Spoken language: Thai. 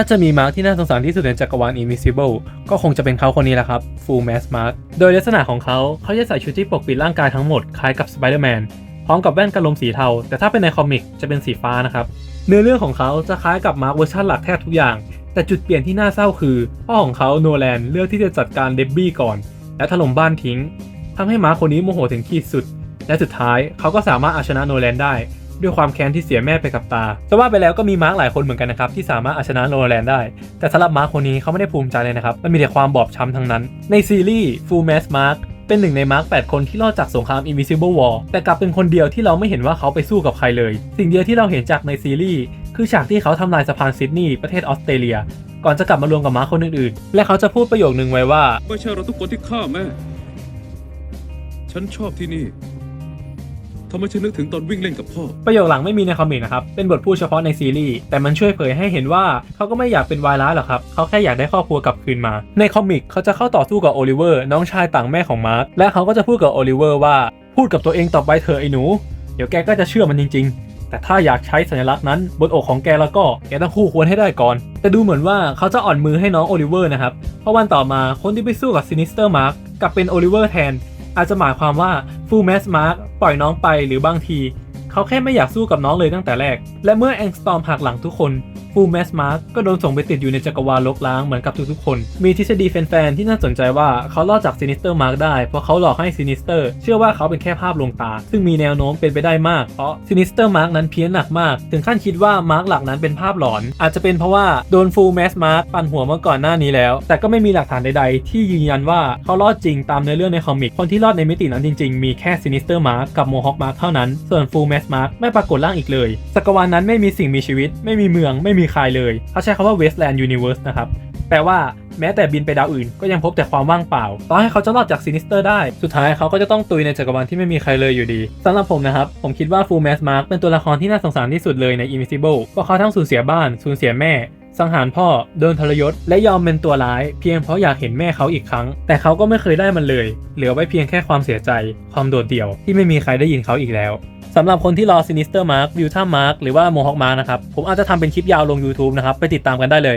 ถ้าจะมีมาร์คที่น่าสงสารที่สุดในจักรวาล Invisible ก็คงจะเป็นเขาคนนี้แหละครับ Full Mask Mark โดยลักษณะของเขาเขาจะใส่ชุดที่ปกปิดร่างกายทั้งหมดคล้ายกับ Spider-Man พร้อมกับแว่นกันลมสีเทา แต่ถ้าเป็นในคอมิกจะเป็นสีฟ้านะครับ เนื้อเรื่องของเขาจะคล้ายกับมาร์คเวอร์ชันหลักแทบทุกอย่าง แต่จุดเปลี่ยนที่น่าเศร้าคือ พ่อของเขาโนแลนเลือกที่จะจัดการเดบบี้ก่อน และถล่มบ้านทิ้งทำให้มาร์คคนนี้โมโหถึงขีดสุด และสุดท้ายเขาก็สามารถเอาชนะโนแลนได้ ด้วยความแค้นที่เสียแม่ไปกับตาจะว่าไปแล้วก็มีมาร์คหลายคนเหมือนกันนะครับที่สามารถเอาชนะโนแลนได้ แต่สำหรับมาร์คคนนี้เขาไม่ได้ภูมิใจเลยนะครับ มันมีแต่ความบอบช้ำทั้งนั้น ในซีรีส์ Full Mask Mark เป็นหนึ่งในมาร์ค8คนที่รอดจากสงคราม Invisible War แต่กลับเป็นคนเดียวที่เราไม่เห็นว่าเขาไปสู้กับใครเลย สิ่งเดียวที่เราเห็นจากในซีรีส์คือฉากที่เขาทำลายสะพานซิดนีย์ประเทศออสเตรเลีย ก่อนจะกลับมารวมกับมาร์คคนอื่นๆ และเขาจะพูดประโยคนึงไว้ว่า ไม่ใช่เราทุกคนที่ฆ่าแม่ ฉันชอบที่นี่ ทำให้ฉันนึกถึงตอนวิ่งเล่นกับพ่อ ประโยคหลังไม่มีในคอมิกนะครับ เป็นบทพูดเฉพาะในซีรีส์ แต่มันช่วยเผยให้เห็นว่าเขาก็ไม่อยากเป็นวายร้ายหรอกครับ เขาแค่อยากได้ครอบครัวกลับคืนมา ในคอมิกเขาจะเข้าต่อสู้กับโอลิเวอร์น้องชายต่างแม่ของมาร์ค และเขาก็จะพูดกับโอลิเวอร์ว่า พูดกับตัวเองต่อไปเถอไอ้หนู เดี๋ยวแกก็จะเชื่อมันจริง ๆ แต่ถ้าอยากใช้สัญลักษณ์นั้นบนอกของแกแล้วก็แกต้องคู่ควรให้ได้ก่อน แต่ดูเหมือนว่าเขาจะอ่อนมือให้น้องโอลิเวอร์นะครับ เพราะวันต่อมาคนที่ไปสู้กับซินิสเตอร์มาร์กกลับเป็นโอลิเวอร์แทน อาจจะหมายความว่าฟูลแมสมาร์กปล่อยน้องไปหรือบางที เขาแค่ไม่อยากสู้กับน้องเลยตั้งแต่แรก และเมื่อแองสตอมหักหลังทุกคน ฟูลแมสมาร์กก็โดนส่งไปติดอยู่ในจักรวาลลกล้างเหมือนกับทุกๆคน มีทฤษฎีแฟนๆที่น่าสนใจว่าเขารอดจากซินิสเตอร์มาร์กได้เพราะเขาหลอกให้ซินิสเตอร์เชื่อว่าเขาเป็นแค่ภาพลวงตา ซึ่งมีแนวโน้มเป็นไปได้มากเพราะซินิสเตอร์มาร์กนั้นเพี้ยนหนักมาก ถึงขั้นคิดว่ามาร์กหลักนั้นเป็นภาพหลอน อาจจะเป็นเพราะว่าโดนฟูลแมสมาร์กปั่นหัวมาก่อนหน้านี้แล้ว แต่ก็ไม่มีหลักฐานใดๆ ที่ยืนยันว่าเขารอดจริงตามเนื้อเรื่องในคอมิกคนที่รอดในมิตินั้นจริงๆ มีแค่ซินิสเตอร์มาร์กกับโมฮอคมาร์กเท่านั้นส่วนฟูลแมสมาร์กไม่ปรากฏร่างอีกเลยจักรวาลนั้นไม่มีสิ่งมีชีวิต ไม่มีเมืองไม่มีใครเลย เขาใช้คำว่า Westland Universe นะครับ แปลว่าแม้แต่บินไปดาวอื่น ก็ยังพบแต่ความว่างเปล่าต่อให้เขาจะรอดจากซินิสเตอร์ได้ สุดท้ายเขาก็จะต้องตุยในจักรวาลที่ไม่มีใครเลยอยู่ดีสำหรับผมนะครับ ผมคิดว่าฟูลแมสมาร์กเป็นตัวละครที่น่าสงสารที่สุดเลยใน Invisible เพราะเขาทั้งสูญเสียบ้าน สูญเสียแม่ สังหารพ่อโดนทรยศ และยอมเป็นตัวร้าย เพียงเพราะอยากเห็นแม่เขาอีกครั้ง แต่เขาก็ไม่เคยได้มันเลย เหลือไว้เพียงแค่ความเสียใจ ความโดดเดี่ยวที่ไม่มีใครได้ยินเขาอีกแล้วสำหรับคนที่รอซินิสเตอร์มาร์ควิวท่ามาร์คหรือว่า Mohawk Mark นะครับผมอาจจะทำเป็นคลิปยาวลง YouTube นะครับไปติดตามกันได้เลย